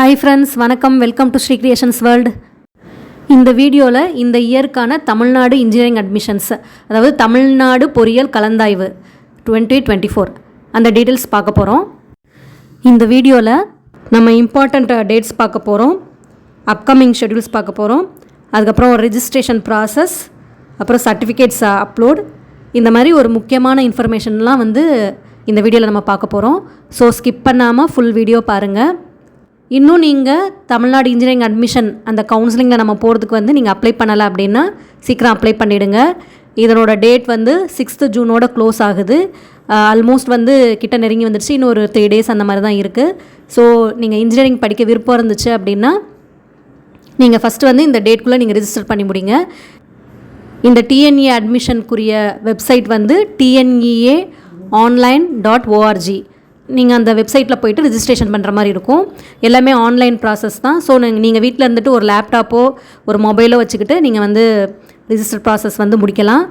Hi friends வணக்கம். Welcome to Sri creations world இந்த வீடியோவில் இந்த இயருக்கான தமிழ்நாடு இன்ஜினியரிங் அட்மிஷன்ஸ் அதாவது தமிழ்நாடு பொறியியல் கலந்தாய்வு டுவெண்ட்டி டுவெண்ட்டி ஃபோர் அந்த டீட்டெயில்ஸ் பார்க்க போகிறோம் இந்த வீடியோவில் நம்ம இம்பார்ட்டண்ட் டேட்ஸ் பார்க்க போகிறோம் அப்கமிங் ஷெட்யூல்ஸ் பார்க்க போகிறோம் அதுக்கப்புறம் ரெஜிஸ்ட்ரேஷன் ப்ராசஸ் அப்புறம் சர்டிஃபிகேட்ஸ் அப்லோட் இந்த மாதிரி ஒரு முக்கியமான இன்ஃபர்மேஷன்லாம் வந்து இந்த வீடியோவில் நம்ம பார்க்க போகிறோம் ஸோ ஸ்கிப் பண்ணாமல் ஃபுல் வீடியோ பாருங்கள் இன்னும் நீங்கள் தமிழ்நாடு இன்ஜினியரிங் அட்மிஷன் அந்த கவுன்சிலிங்கில் நம்ம போகிறதுக்கு வந்து நீங்கள் அப்ளை பண்ணலை அப்படின்னா சீக்கிரம் அப்ளை பண்ணிவிடுங்க இதனோட டேட் வந்து சிக்ஸ்த்து ஜூனோட க்ளோஸ் ஆகுது. ஆல்மோஸ்ட் வந்து கிட்ட நெருங்கி வந்துடுச்சு இன்னும் ஒரு த்ரீ டேஸ் அந்த மாதிரி தான் இருக்குது ஸோ நீங்கள் இன்ஜினியரிங் படிக்க விருப்பம் இருந்துச்சு அப்படின்னா நீங்கள் ஃபஸ்ட்டு வந்து இந்த டேட்குள்ளே நீங்கள் ரிஜிஸ்டர் பண்ணி முடிங்க. இந்த டிஎன்இ அட்மிஷனுக்குரிய வெப்சைட் வந்து TNEA online dot O R G நீங்கள் அந்த வெப்சைட்டில் போயிட்டு ரிஜிஸ்ட்ரேஷன் பண்ணுற மாதிரி இருக்கும். எல்லாமே ஆன்லைன் ப்ராசஸ் தான். ஸோ நீங்கள் வீட்டில் இருந்துட்டு ஒரு லேப்டாப்போ ஒரு மொபைலோ வச்சுக்கிட்டு நீங்கள் வந்து ரிஜிஸ்டர் ப்ராசஸ் வந்து முடிக்கலாம்.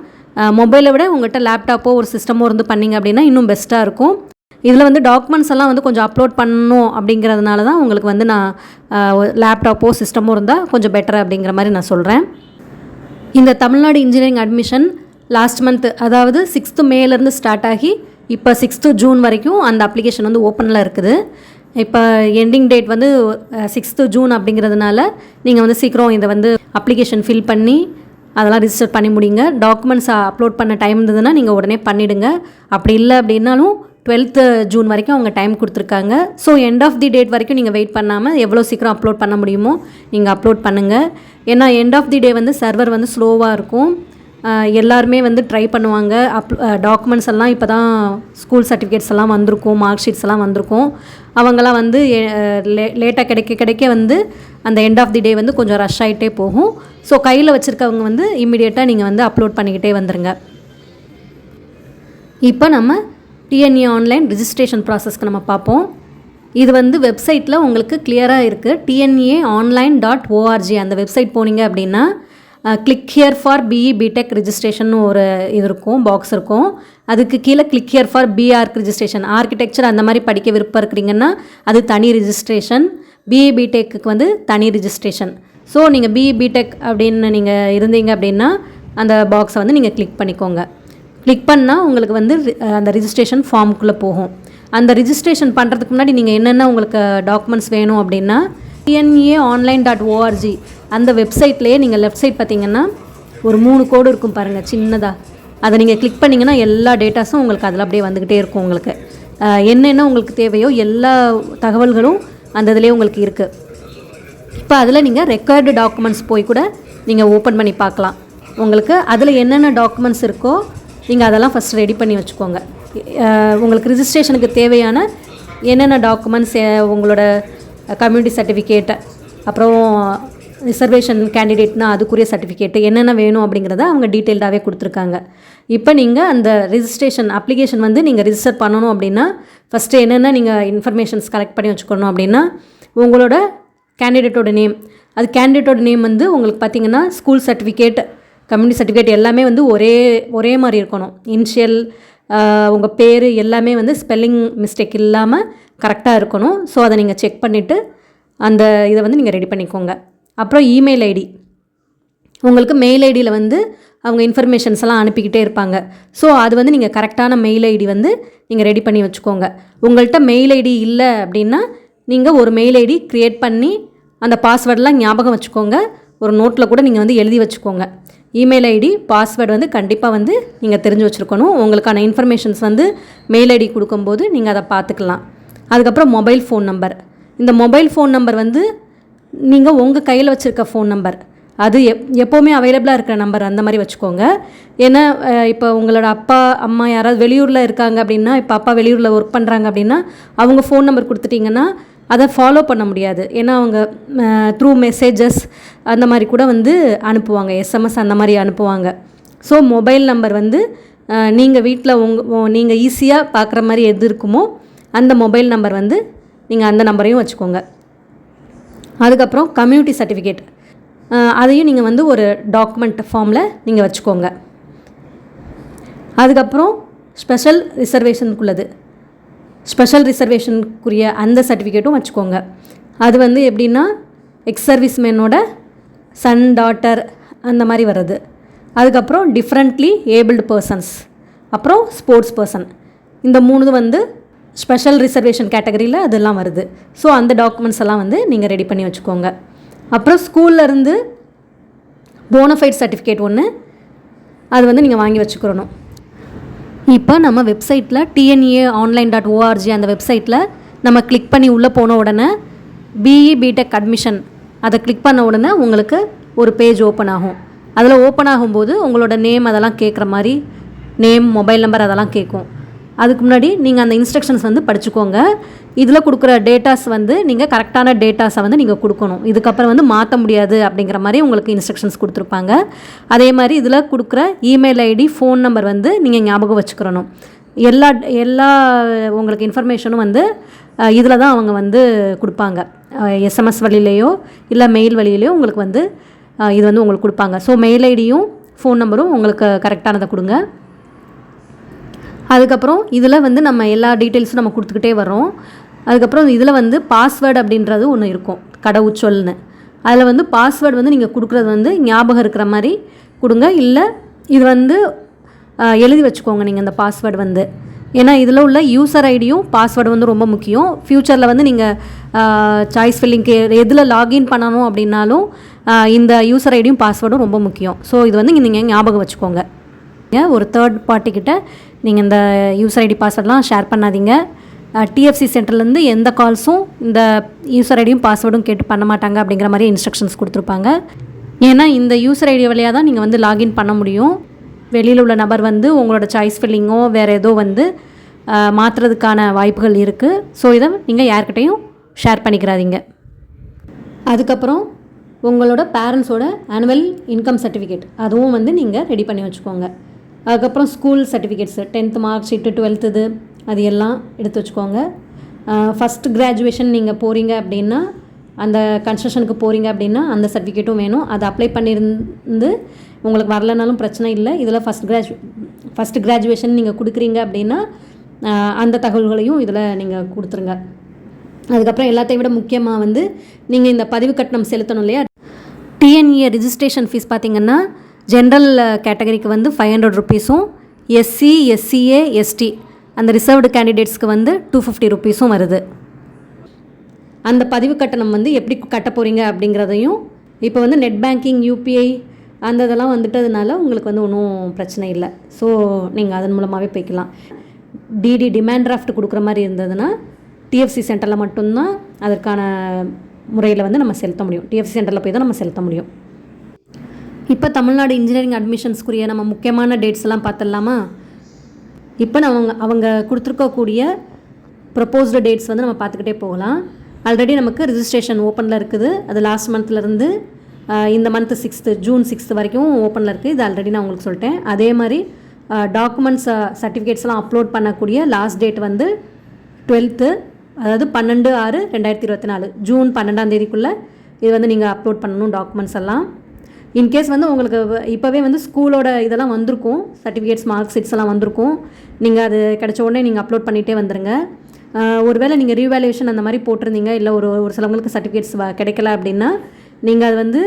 மொபைலை விட உங்கள்கிட்ட லேப்டாப்போ ஒரு சிஸ்டமோ இருந்து பண்ணிங்க அப்படின்னா இன்னும் பெஸ்ட்டாக இருக்கும். இதில் வந்து டாக்குமெண்ட்ஸ் எல்லாம் வந்து கொஞ்சம் அப்லோட் பண்ணணும் அப்படிங்கிறதுனால தான் உங்களுக்கு வந்து நான் லேப்டாப்போ சிஸ்டமோ இருந்தால் கொஞ்சம் பெட்டர் அப்படிங்கிற மாதிரி நான் சொல்கிறேன் இந்த Tamil Nadu engineering admission last month அதாவது சிக்ஸ்த்து மேலேருந்து ஸ்டார்ட் ஆகி இப்போ சிக்ஸ்த்து ஜூன் வரைக்கும் அந்த அப்ளிகேஷன் வந்து ஓப்பனில் இருக்குது. இப்போ எண்டிங் டேட் வந்து சிக்ஸ்த்து ஜூன் அப்படிங்கிறதுனால நீங்கள் வந்து சீக்கிரம் இதை வந்து அப்ளிகேஷன் ஃபில் பண்ணி அதெல்லாம் ரிஜிஸ்டர் பண்ணி முடிங்க. டாக்குமெண்ட்ஸ் அப்லோட் பண்ண டைம் இருந்ததுன்னா நீங்கள் உடனே பண்ணிவிடுங்க அப்படி இல்லை அப்படின்னாலும் டுவெல்த்து ஜூன் வரைக்கும் அவங்க டைம் கொடுத்துருக்காங்க. So end of the date வரைக்கும் நீங்கள் வெயிட் பண்ணாமல் எவ்வளோ சீக்கிரம் அப்லோட் பண்ண முடியுமோ நீங்கள் அப்லோட் பண்ணுங்கள் ஏன்னா எண்ட் ஆஃப் தி டே வந்து சர்வர் வந்து ஸ்லோவாக இருக்கும். எல்லாருமே வந்து ட்ரை பண்ணுவாங்க. அப் டாக்குமெண்ட்ஸ் எல்லாம் இப்போ தான் ஸ்கூல் சர்டிஃபிகேட்ஸ் எல்லாம் வந்திருக்கும் மார்க் ஷீட்ஸ் எல்லாம் வந்திருக்கும். அவங்கெல்லாம் வந்து லே லேட்டாக கிடைக்க கிடைக்க வந்து அந்த எண்ட் ஆஃப் தி டே வந்து கொஞ்சம் ரஷ் ஆகிட்டே போகும். ஸோ கையில் வச்சுருக்கவங்க வந்து இம்மிடியேட்டாக நீங்கள் வந்து அப்லோட் பண்ணிக்கிட்டே வந்துடுங்க இப்போ நம்ம டிஎன்ஏ ஆன்லைன் ரிஜிஸ்ட்ரேஷன் ப்ராசஸ்க்கு நம்ம பார்ப்போம். இது வந்து வெப்சைட்டில் உங்களுக்கு கிளியராக இருக்குது DNA online dot O R G அந்த வெப்சைட் போனீங்க அப்படின்னா click here for BE BTech registration ஒரு இது இருக்கும் பாக்ஸ் இருக்கும். அதுக்கு கீழே click here for BArch registration architecture அந்த மாதிரி படிக்க விருப்பம் இருக்கிறீங்கன்னா அது தனி ரிஜிஸ்ட்ரேஷன் பிஇ பிடெக்கு வந்து தனி ரிஜிஸ்ட்ரேஷன் ஸோ நீங்கள் பிஇ பிடெக் அப்படின்னு நீங்கள் இருந்தீங்க அப்படின்னா அந்த பாக்ஸை வந்து நீங்கள் கிளிக் பண்ணிக்கோங்க. கிளிக் பண்ணால் உங்களுக்கு வந்து அந்த ரிஜிஸ்ட்ரேஷன் ஃபார்முக்குள்ளே போகும். அந்த ரிஜிஸ்ட்ரேஷன் பண்ணுறதுக்கு முன்னாடி நீங்கள் என்னென்ன உங்களுக்கு டாக்குமெண்ட்ஸ் வேணும் அப்படின்னா டிஎன்ஏ ஆன்லைன் டாட் ஓஆர்ஜி அந்த வெப்சைட்லேயே நீங்கள் லெஃப்ட் சைட் பார்த்தீங்கன்னா ஒரு மூணு கோடு இருக்கும் பாருங்கள் சின்னதாக அதை நீங்கள் கிளிக் பண்ணிங்கன்னா எல்லா டேட்டாஸும் உங்களுக்கு அதில் அப்படியே வந்துக்கிட்டே இருக்கும் உங்களுக்கு. என்னென்ன உங்களுக்கு தேவையோ எல்லா தகவல்களும் அந்த இதிலே உங்களுக்கு இருக்குது இப்போ அதில் நீங்கள் ரெக்கார்டு டாக்குமெண்ட்ஸ் போய் கூட நீங்கள் ஓப்பன் பண்ணி பார்க்கலாம். உங்களுக்கு அதில் என்னென்ன டாக்குமெண்ட்ஸ் இருக்கோ நீங்கள் அதெல்லாம் ஃபஸ்ட் ரெடி பண்ணி வச்சுக்கோங்க. உங்களுக்கு ரிஜிஸ்ட்ரேஷனுக்கு தேவையான என்னென்ன டாக்குமெண்ட்ஸ் உங்களோட கம்யூனிட்டி சர்டிஃபிகேட் அப்புறம் ரிசர்வேஷன் கேண்டிடேட்னா அதுக்குரிய சர்டிஃபிகேட்டு என்னென்ன வேணும் அப்படிங்கிறத அவங்க டீட்டெயில்டாகவே கொடுத்துருக்காங்க. இப்போ நீங்கள் அந்த ரிஜிஸ்ட்ரேஷன் அப்ளிகேஷன் வந்து நீங்கள் ரிஜிஸ்டர் பண்ணணும் அப்படின்னா ஃபஸ்ட்டு என்னென்ன நீங்கள் இன்ஃபர்மேஷன்ஸ் கலெக்ட் பண்ணி வச்சுக்கணும் அப்படின்னா உங்களோட கேண்டிடேட்டோட நேம் அது கேண்டிடேட்டோட நேம் வந்து உங்களுக்கு பார்த்தீங்கன்னா ஸ்கூல் சர்டிஃபிகேட் கம்யூனிட்டி சர்டிஃபிகேட் எல்லாமே வந்து ஒரே ஒரே மாதிரி இருக்கணும். இனிஷியல் உங்கள் பேர் எல்லாமே வந்து ஸ்பெல்லிங் மிஸ்டேக் இல்லாமல் கரெக்டாக இருக்கணும். ஸோ அதை நீங்கள் செக் பண்ணிவிட்டு அந்த இதை வந்து நீங்கள் ரெடி பண்ணிக்கோங்க. அப்புறம் இமெயில் ஐடி உங்களுக்கு மெயில் ஐடியில் வந்து அவங்க இன்ஃபர்மேஷன்ஸ் எல்லாம் அனுப்பிக்கிட்டே இருப்பாங்க. ஸோ அது வந்து நீங்கள் கரெக்டான மெயில் ஐடி வந்து நீங்கள் ரெடி பண்ணி வச்சுக்கோங்க. உங்கள்கிட்ட மெயில் ஐடி இல்லை அப்படின்னா நீங்கள் ஒரு மெயில் ஐடி க்ரியேட் பண்ணி அந்த பாஸ்வேர்டெலாம் ஞாபகம் வச்சுக்கோங்க. ஒரு நோட்டில் கூட நீங்கள் வந்து எழுதி வச்சுக்கோங்க. இமெயில் ஐடி பாஸ்வேர்டு வந்து கண்டிப்பாக வந்து நீங்கள் தெரிஞ்சு வச்சுருக்கணும். உங்களுக்கான இன்ஃபர்மேஷன்ஸ் வந்து மெயில் ஐடி கொடுக்கும்போது நீங்கள் அதை பார்த்துக்கலாம். அதுக்கப்புறம் மொபைல் ஃபோன் நம்பர். இந்த மொபைல் ஃபோன் நம்பர் வந்து நீங்கள் உங்கள் கையில் வச்சுருக்க ஃபோன் நம்பர். அது எப் எப்போவுமே அவைலபிளாக இருக்கிற நம்பர் அந்த மாதிரி வச்சுக்கோங்க. ஏன்னா இப்போ உங்களோட அப்பா அம்மா யாராவது வெளியூரில் இருக்காங்க அப்படின்னா இப்போ அப்பா வெளியூரில் ஒர்க் பண்ணுறாங்க அப்படின்னா அவங்க ஃபோன் நம்பர் கொடுத்துட்டிங்கன்னா அதை ஃபாலோ பண்ண முடியாது. ஏன்னா அவங்க த்ரூ மெசேஜஸ் அந்த மாதிரி கூட வந்து அனுப்புவாங்க எஸ்எம்எஸ் அந்த மாதிரி அனுப்புவாங்க. ஸோ மொபைல் நம்பர் வந்து நீங்கள் வீட்டில் உங்கள் நீங்கள் ஈஸியாக பார்க்குற மாதிரி எது இருக்குமோ அந்த மொபைல் நம்பர் வந்து நீங்கள் அந்த நம்பரையும் வச்சுக்கோங்க. அதுக்கப்புறம் கம்யூனிட்டி சர்டிஃபிகேட் அதையும் நீங்கள் வந்து ஒரு டாக்குமெண்ட் ஃபார்மில் நீங்கள் வச்சுக்கோங்க. அதுக்கப்புறம் ஸ்பெஷல் ரிசர்வேஷனுக்குள்ளது ஸ்பெஷல் ரிசர்வேஷனுக்குரிய அந்த சர்டிஃபிகேட்டும் வச்சுக்கோங்க. அது வந்து எப்படின்னா எக்ஸ் சர்வீஸ்மேனோட சன் டாட்டர் அந்த மாதிரி வருது அதுக்கப்புறம் டிஃப்ரெண்ட்லி ஏபிள்டு பர்சன்ஸ் அப்புறம் ஸ்போர்ட்ஸ் பர்சன் இந்த மூணு வந்து ஸ்பெஷல் ரிசர்வேஷன் கேட்டகரியில் அதெல்லாம் வருது. ஸோ அந்த டாக்குமெண்ட்ஸ் எல்லாம் வந்து நீங்கள் ரெடி பண்ணி வச்சுக்கோங்க. அப்புறம் ஸ்கூல்லேருந்து போனஃபைட் சர்டிஃபிகேட் ஒன்று அது வந்து நீங்கள் வாங்கி வச்சுக்கிறணும் இப்போ நம்ம வெப்சைட்டில் டிஎன்ஏ ஆன்லைன் டாட் ஓஆர்ஜி அந்த வெப்சைட்டில் நம்ம கிளிக் பண்ணி உள்ளே போன உடனே பிஇ பிடெக் அட்மிஷன் அதை கிளிக் பண்ண உடனே உங்களுக்கு ஒரு பேஜ் ஓப்பன் ஆகும். அதில் ஓப்பன் ஆகும்போது உங்களோட நேம் அதெல்லாம் கேட்குற மாதிரி நேம் மொபைல் நம்பர் அதெல்லாம் கேட்கும் அதுக்கு முன்னாடி நீங்கள் அந்த இன்ஸ்ட்ரக்ஷன்ஸ் வந்து படிச்சுக்கோங்க. இதில் கொடுக்குற டேட்டாஸ் வந்து நீங்கள் கரெக்டான டேட்டாஸை வந்து நீங்கள் கொடுக்கணும். இதுக்கப்புறம் வந்து மாற்ற முடியாது அப்படிங்கிற மாதிரி உங்களுக்கு இன்ஸ்ட்ரக்ஷன்ஸ் கொடுத்துருப்பாங்க. அதே மாதிரி இதில் கொடுக்குற இமெயில் ஐடி ஃபோன் நம்பர் வந்து நீங்கள் ஞாபகம் வச்சுக்கிறணும் எல்லா எல்லா உங்களுக்கு இன்ஃபர்மேஷனும் வந்து இதில் தான் அவங்க வந்து கொடுப்பாங்க. எஸ்எம்எஸ் வழியிலையோ இல்லை மெயில் வழியிலையோ உங்களுக்கு வந்து இது வந்து உங்களுக்கு கொடுப்பாங்க. ஸோ மெயில் ஐடியும் ஃபோன் நம்பரும் உங்களுக்கு கரெக்டானதை கொடுங்க. அதுக்கப்புறம் இதில் வந்து நம்ம எல்லா டீட்டெயில்ஸும் நம்ம கொடுத்துக்கிட்டே வரோம் அதுக்கப்புறம் இதில் வந்து பாஸ்வேர்டு அப்படின்றது ஒன்று இருக்கும். கடவுச்சொல்னு அதில் வந்து பாஸ்வேர்டு வந்து நீங்கள் கொடுக்குறது வந்து ஞாபகம் இருக்கிற மாதிரி கொடுங்க. இல்லை இது வந்து எழுதி வச்சுக்கோங்க நீங்கள் இந்த பாஸ்வேர்டு வந்து. ஏன்னா இதில் உள்ள யூசர் ஐடியும் பாஸ்வேர்டு வந்து ரொம்ப முக்கியம். ஃப்யூச்சரில் வந்து நீங்கள் சாய்ஸ் ஃபில்லிங்க்கு எதில் லாகின் பண்ணணும் அப்படின்னாலும் இந்த யூசர் ஐடியும் பாஸ்வேர்டும் ரொம்ப முக்கியம். ஸோ இது வந்து நீங்கள் ஞாபகம் வச்சுக்கோங்க. ஒரு தேர்ட் பார்ட்டிக்கிட்ட நீங்கள் இந்த யூசர் ஐடி பாஸ்வேர்டெலாம் ஷேர் பண்ணாதீங்க. டிஎஃப்சி சென்டர்லேருந்து எந்த கால்ஸும் இந்த யூசர் ஐடியும் பாஸ்வேர்டும் கேட்டு பண்ண மாட்டாங்க அப்படிங்கிற மாதிரி இன்ஸ்ட்ரக்ஷன்ஸ் கொடுத்துருப்பாங்க. ஏன்னா இந்த யூசர் ஐடி வழியாக தான் நீங்கள் வந்து லாகின் பண்ண முடியும். வெளியில் உள்ள நபர் வந்து உங்களோட சாய்ஸ் ஃபில்லிங்கோ வேறு ஏதோ வந்து மாற்றுறதுக்கான வாய்ப்புகள் இருக்குது ஸோ இதை நீங்கள் யார்கிட்டையும் ஷேர் பண்ணிக்கிறாதீங்க அதுக்கப்புறம் உங்களோட பேரண்ட்ஸோட ஆனுவல் இன்கம் சர்டிஃபிகேட் அதுவும் வந்து நீங்கள் ரெடி பண்ணி வச்சுக்கோங்க. அதுக்கப்புறம் school certificates tenth mark sheet twelfth அது எல்லாம் எடுத்து வச்சுக்கோங்க. ஃபஸ்ட் கிராஜுவேஷன் நீங்கள் போகிறீங்க அப்படின்னா அந்த கன்ஸ்ட்ரக்ஷனுக்கு போகிறீங்க அப்படின்னா அந்த சர்டிஃபிகேட்டும் வேணும். அதை அப்ளை பண்ணியிருந்து உங்களுக்கு வரலனாலும் பிரச்சனை இல்லை. இதில் ஃபஸ்ட் கிராஜு ஃபஸ்ட் கிராஜுவேஷன் நீங்கள் கொடுக்குறீங்க அப்படின்னா அந்த தகவல்களையும் இதில் நீங்கள் கொடுத்துருங்க. அதுக்கப்புறம் எல்லாத்தையும் விட முக்கியமாக வந்து நீங்கள் இந்த பதிவு கட்டணம் செலுத்தணும் இல்லையா? டிஎன்இ ரிஜிஸ்ட்ரேஷன் ஃபீஸ் பார்த்தீங்கன்னா ஜென்ரல் கேட்டகரிக்கு வந்து ஃபைவ் ஹண்ட்ரட் ருபீஸும் எஸ்சி எஸ்சிஏ எஸ்டி அந்த ரிசர்வ்டு கேண்டிடேட்ஸ்க்கு வந்து டூ ஃபிஃப்டி ருபீஸும் வருது. அந்த பதிவு கட்டணம் வந்து எப்படி கட்ட போகிறீங்க அப்படிங்கிறதையும் இப்போ வந்து நெட் பேங்கிங் யூபிஐ அந்த இதெல்லாம் வந்துட்டதுனால உங்களுக்கு வந்து ஒன்றும் பிரச்சனை இல்லை. ஸோ நீங்கள் அதன் மூலமாகவே போய்க்கலாம். டிடி டிமாண்ட் டிராஃப்ட் கொடுக்குற மாதிரி இருந்ததுன்னா டிஎஃப்சி சென்டரில் மட்டும்தான் அதற்கான முறையில் வந்து நம்ம செலுத்த முடியும். டிஎஃப்சி சென்டரில் போய் தான் நம்ம செலுத்த முடியும். இப்போ தமிழ்நாடு இன்ஜினியரிங் அட்மிஷன்ஸ்க்குரிய நம்ம முக்கியமான டேட்ஸ் எல்லாம் பார்த்துடலாமா இப்போ நம்ம அவங்க அவங்க கொடுத்துருக்கக்கூடிய ப்ரப்போஸ்டு டேட்ஸ் வந்து நம்ம பார்த்துக்கிட்டே போகலாம். ஆல்ரெடி நமக்கு ரிஜிஸ்ட்ரேஷன் ஓப்பனில் இருக்குது. அது லாஸ்ட் மந்த்லேருந்து இந்த மந்த்து சிக்ஸ்த்து ஜூன் சிக்ஸ்த்து வரைக்கும் ஓப்பனில் இருக்குது இது ஆல்ரெடி நான் உங்களுக்கு சொல்லிட்டேன். அதே மாதிரி டாக்குமெண்ட்ஸ் சர்டிஃபிகேட்ஸ்லாம் அப்லோட் பண்ணக்கூடிய லாஸ்ட் டேட் வந்து டுவெல்த்து அதாவது பன்னெண்டு ஆறு ரெண்டாயிரத்தி இருபத்தி நாலு. ஜூன் பன்னெண்டாம் தேதிக்குள்ளே இது வந்து நீங்கள் அப்லோட் பண்ணணும் டாக்குமெண்ட்ஸ் எல்லாம். இன்கேஸ் வந்து உங்களுக்கு வ- இப்போவே வந்து ஸ்கூலோட இதெல்லாம் வந்திருக்கும். சர்டிஃபிகேட்ஸ் மார்க் ஷீட்ஸ் எல்லாம் வந்திருக்கும். நீங்கள் அது கிடச்ச உடனே நீங்கள் அப்லோட் பண்ணிகிட்டே வந்துடுங்க ஒருவேளை நீங்கள் ரீவேல்யூஷன் அந்த மாதிரி போட்டிருந்தீங்க இல்லை ஒரு ஒரு சிலவங்களுக்கு சர்டிஃபிகேட்ஸ் கிடைக்கல அப்படின்னா நீங்கள் அது வந்து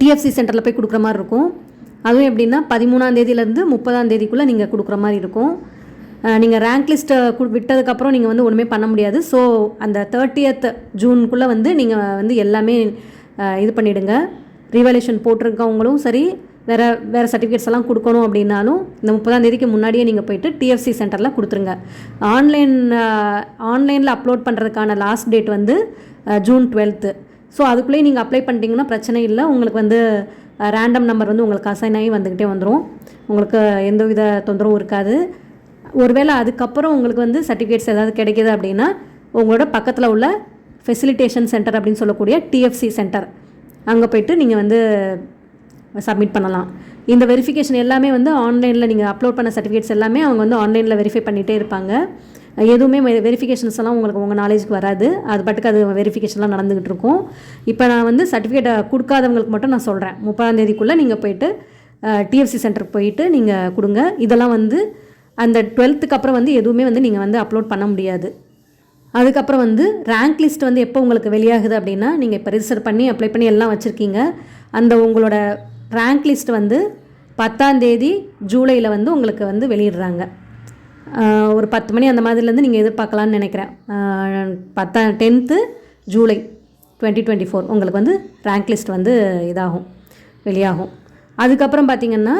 டிஎஃப்சி சென்டரில் போய் கொடுக்குற மாதிரி இருக்கும். அதுவும் எப்படின்னா பதிமூணாம் தேதியிலேருந்து முப்பதாம் தேதிக்குள்ளே நீங்கள் கொடுக்குற மாதிரி இருக்கும். நீங்கள் ரேங்க் லிஸ்ட்டை கு விட்டதுக்கப்புறம் நீங்கள் வந்து ஒன்றுமே பண்ண முடியாது. ஸோ அந்த தேர்ட்டியத் ஜூனுக்குள்ளே வந்து நீங்கள் வந்து எல்லாமே இது பண்ணிவிடுங்க ரீவேல்யூஷன் போட்டிருக்கவங்களும் சரி வேறு வேறு சர்டிஃபிகேட்ஸ் எல்லாம் கொடுக்கணும் அப்படின்னாலும் இந்த முப்பதாம் தேதிக்கு முன்னாடியே நீங்கள் போயிட்டு டிஎஃப்சி சென்டரில் கொடுத்துருங்க. ஆன்லைன் ஆன்லைனில் அப்லோட் பண்ணுறதுக்கான லாஸ்ட் டேட் வந்து ஜூன் டுவெல்த்து ஸோ அதுக்குள்ளேயே நீங்கள் அப்ளை பண்ணிட்டீங்கன்னா பிரச்சனை இல்லை. உங்களுக்கு வந்து ரேண்டம் நம்பர் வந்து உங்களுக்கு அசைன் ஆகி வந்துக்கிட்டே வந்துடும் உங்களுக்கு எந்த வித தொந்தரவும் இருக்காது. ஒருவேளை அதுக்கப்புறம் உங்களுக்கு வந்து சர்டிஃபிகேட்ஸ் ஏதாவது கிடைக்கிது அப்படின்னா உங்களோட பக்கத்தில் உள்ள ஃபெசிலிட்டேஷன் சென்டர் அப்படின்னு சொல்லக்கூடிய டிஎஃப்சி சென்டர் அங்கே போயிட்டு நீங்கள் வந்து சப்மிட் பண்ணலாம். இந்த வெரிஃபிகேஷன் எல்லாமே வந்து ஆன்லைனில் நீங்கள் அப்லோட் பண்ண சர்டிஃபிகேட்ஸ் எல்லாமே அவங்க வந்து ஆன்லைனில் வெரிஃபை பண்ணிகிட்டே இருப்பாங்க. எதுவுமே வெரிஃபிகேஷன்ஸ் எல்லாம் உங்களுக்கு உங்கள் நாலேஜுக்கு வராது. அது பாட்டுக்கு அது வெரிஃபிகேஷன்லாம் நடந்துகிட்டு இருக்கும். இப்போ நான் வந்து சர்டிஃபிகேட்டை கொடுக்காதவங்களுக்கு மட்டும் நான் சொல்கிறேன் முப்பதாம் தேதிக்குள்ளே நீங்கள் போயிட்டு டிஎஃப்சி சென்டருக்கு போயிட்டு நீங்கள் கொடுங்க. இதெல்லாம் வந்து அந்த டுவெல்த்துக்கு அப்புறம் வந்து எதுவுமே வந்து நீங்கள் வந்து அப்லோட் பண்ண முடியாது. அதுக்கப்புறம் வந்து ரேங்க் லிஸ்ட் வந்து எப்போ உங்களுக்கு வெளியாகுது அப்படின்னா நீங்கள் இப்போ ரிஜிஸ்டர் பண்ணி அப்ளை பண்ணி எல்லாம் வச்சுருக்கீங்க. அந்த உங்களோட ரேங்க் லிஸ்ட் வந்து பத்தாந்தேதி ஜூலையில் வந்து உங்களுக்கு வந்து வெளியிடுறாங்க. ஒரு பத்து மணி அந்த மாதிரிலேருந்து நீங்கள் எதிர்பார்க்கலான்னு நினைக்கிறேன். பத்தா tenth July twenty twenty four உங்களுக்கு வந்து ரேங்க் லிஸ்ட் வந்து இதாகும் வெளியாகும். அதுக்கப்புறம் பார்த்தீங்கன்னா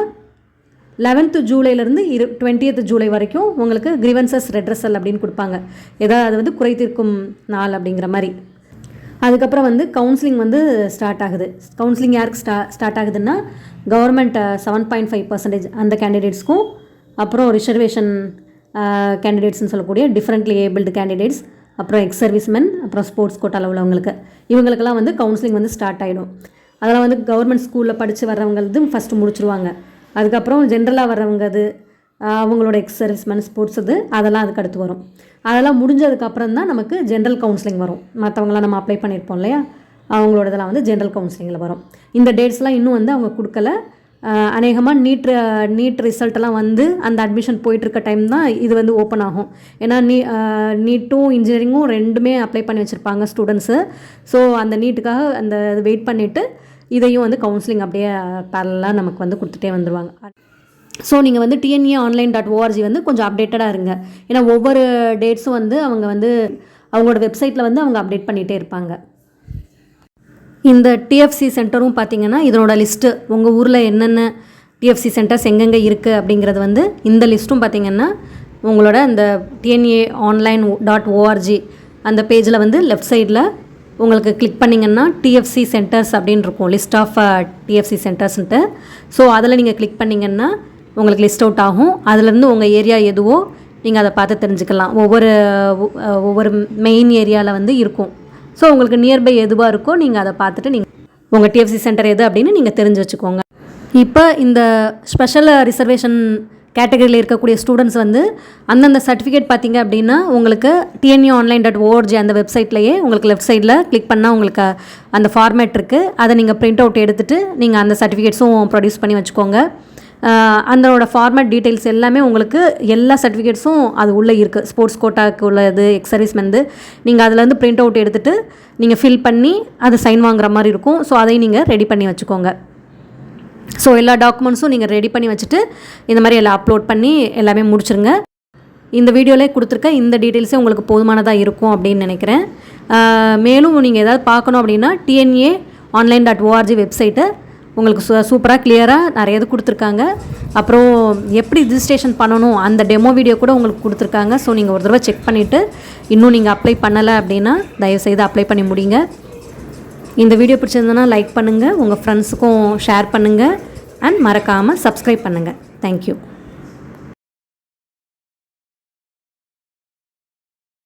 லெவன்த்து ஜூலைலேருந்து இரு டுவெண்ட்டியத்து ஜூலை வரைக்கும் உங்களுக்கு கிரிவன்சஸ் ரெட்ரஸல் அப்படின்னு கொடுப்பாங்க. ஏதாவது அது வந்து குறைத்திருக்கும் நாள் அப்படிங்கிற மாதிரி. அதுக்கப்புறம் வந்து கவுன்சிலிங் வந்து ஸ்டார்ட் ஆகுது. கவுன்சிலிங் யாருக்கு ஸ்டா ஸ்டார்ட் ஆகுதுன்னா government seven point five percentage அந்த கேண்டிடேட்ஸ்க்கும் அப்புறம் ரிசர்வேஷன் கேண்டிடேட்ஸ்னு சொல்லக்கூடிய டிஃப்ரெண்ட்லி ஏபிள்டு கேண்டிடேட்ஸ் அப்புறம் எக்ஸ் சர்வீஸ்மென் அப்புறம் ஸ்போர்ட்ஸ் கோட்டாவில் உள்ளவங்களுக்கு. இவங்களுக்கெல்லாம் வந்து கவுன்சிலிங் வந்து ஸ்டார்ட் ஆகிடும் அதெல்லாம் வந்து கவர்மெண்ட் ஸ்கூலில் படித்து வர்றவங்களது ஃபஸ்ட்டு முடிச்சுருவாங்க. அதுக்கப்புறம் ஜென்ரலாக வர்றவங்க அது அவங்களோட எக்ஸ் சர்வீஸ்மேன் ஸ்போர்ட்ஸ் இது அதெல்லாம் அதுக்கு அடுத்து வரும். அதெல்லாம் முடிஞ்சதுக்கப்புறம் தான் நமக்கு ஜென்ரல் கவுன்சிலிங் வரும். மற்றவங்களாம் நம்ம அப்ளை பண்ணியிருப்போம் இல்லையா? அவங்களோட இதெல்லாம் வந்து ஜென்ரல் கவுன்சிலிங்கில் வரும். இந்த டேட்ஸ்லாம் இன்னும் வந்து அவங்க கொடுக்கல. அநேகமாக நீட் நீட் ரிசல்ட்டெல்லாம் வந்து அந்த அட்மிஷன் போயிட்டுருக்க டைம் தான் இது வந்து ஓப்பன் ஆகும். ஏன்னா நீ நீட்டும் இன்ஜினியரிங்கும் ரெண்டுமே அப்ளை பண்ணி வச்சுருப்பாங்க ஸ்டூடெண்ட்ஸு ஸோ அந்த நீட்டுக்காக அந்த வெயிட் பண்ணிவிட்டு இதையும் வந்து கவுன்சிலிங் அப்படியே பேரலாக நமக்கு வந்து கொடுத்துட்டே வந்துடுவாங்க ஸோ நீங்கள் வந்து டிஎன்ஏ ஆன்லைன் டாட் ஓஆர்ஜி வந்து கொஞ்சம் அப்டேட்டடாக இருங்க. ஏன்னா ஒவ்வொரு டேட்ஸும் வந்து அவங்க வந்து அவங்களோட வெப்சைட்டில் வந்து அவங்க அப்டேட் பண்ணிகிட்டே இருப்பாங்க. இந்த டிஎஃப்சி சென்டரும் பார்த்தீங்கன்னா இதனோட லிஸ்ட்டு உங்கள் ஊரில் என்னென்ன டிஎஃப்சி சென்டர்ஸ் எங்கெங்கே இருக்குது அப்படிங்கிறது வந்து இந்த லிஸ்ட்டும் பார்த்தீங்கன்னா உங்களோட இந்த டிஎன்ஏ ஆன்லைன் டாட் ஓஆர்ஜி அந்த பேஜில் வந்து லெஃப்ட் சைடில் உங்களுக்கு கிளிக் பண்ணிங்கன்னா டிஎஃப்சி சென்டர்ஸ் அப்படின்னு இருக்கும். லிஸ்ட் ஆஃப் டிஎஃப்சி uh, சென்டர்ஸ்ன்ட்டு ஸோ அதில் நீங்கள் கிளிக் பண்ணிங்கன்னா உங்களுக்கு லிஸ்ட் அவுட் ஆகும். அதுலேருந்து உங்கள் ஏரியா எதுவோ நீங்கள் அதை பார்த்து தெரிஞ்சுக்கலாம். ஒவ்வொரு ஒவ்வொரு மெயின் ஏரியாவில் வந்து இருக்கும். ஸோ உங்களுக்கு நியர்பை எதுவாக இருக்கோ நீங்கள் அதை பார்த்துட்டு நீங்கள் உங்கள் டிஎஃப்சி சென்டர் எது அப்படின்னு நீங்கள் தெரிஞ்சு வச்சுக்கோங்க. இப்போ இந்த ஸ்பெஷல் ரிசர்வேஷன் கேட்டகரியில் இருக்கக்கூடிய ஸ்டூடெண்ட்ஸ் வந்து அந்தந்த சர்டிஃபிகேட் பார்த்தீங்க அப்படின்னா உங்களுக்கு டிஎன்யூ ஆன்லைன் டாட் ஓஆர்ஜி அந்த வெப்சைட்லேயே உங்களுக்கு லெஃப்ட் சைடில் கிளிக் பண்ணால் உங்களுக்கு அந்த ஃபார்மேட் இருக்குது அதை நீங்கள் பிரிண்ட் அவுட் எடுத்துகிட்டு நீங்கள் அந்த சர்டிஃபிகேட்ஸும் ப்ரொடியூஸ் பண்ணி வச்சுக்கோங்க. அதனோட ஃபார்மேட் டீட்டெயில்ஸ் எல்லாமே உங்களுக்கு எல்லா சர்டிஃபிகேட்ஸும் அது உள்ளே இருக்குது ஸ்போர்ட்ஸ் கோட்டாக்கு உள்ளது எக்ஸ் வந்து. நீங்கள் அதுலேருந்து பிரிண்ட் அவுட் எடுத்துகிட்டு நீங்கள் ஃபில் பண்ணி அது சைன் வாங்குற மாதிரி இருக்கும். ஸோ அதையும் நீங்கள் ரெடி பண்ணி வச்சுக்கோங்க. ஸோ எல்லா டாக்குமெண்ட்ஸும் நீங்கள் ரெடி பண்ணி வச்சுட்டு இந்த மாதிரி எல்லாம் அப்லோட் பண்ணி எல்லாமே முடிச்சுருங்க. இந்த வீடியோவிலே கொடுத்துருக்க இந்த டீட்டெயில்ஸே உங்களுக்கு போதுமானதாக இருக்கும் அப்படின்னு நினைக்கிறேன். மேலும் நீங்கள் ஏதாவது பார்க்கணும் அப்படின்னா டிஎன்ஏ ஆன்லைன் டாட் ஓஆர்ஜி வெப்சைட்டை உங்களுக்கு சூ சூப்பராக கிளியராக நிறைய இது கொடுத்துருக்காங்க. அப்புறம் எப்படி ரிஜிஸ்ட்ரேஷன் பண்ணணும்? அந்த டெமோ வீடியோ கூட உங்களுக்கு கொடுத்துருக்காங்க. ஸோ நீங்கள் ஒரு தடவை செக் பண்ணிவிட்டு இன்னும் நீங்கள் அப்ளை பண்ணலை அப்படின்னா தயவுசெய்து அப்ளை பண்ணி முடிங்க. இந்த வீடியோ பிடிச்சிருந்ததுன்னா லைக் பண்ணுங்கள் உங்கள் ஃப்ரெண்ட்ஸுக்கும் ஷேர் பண்ணுங்கள் அண்ட் மறக்காமல் சப்ஸ்கிரைப் பண்ணுங்கள் தேங்க்யூ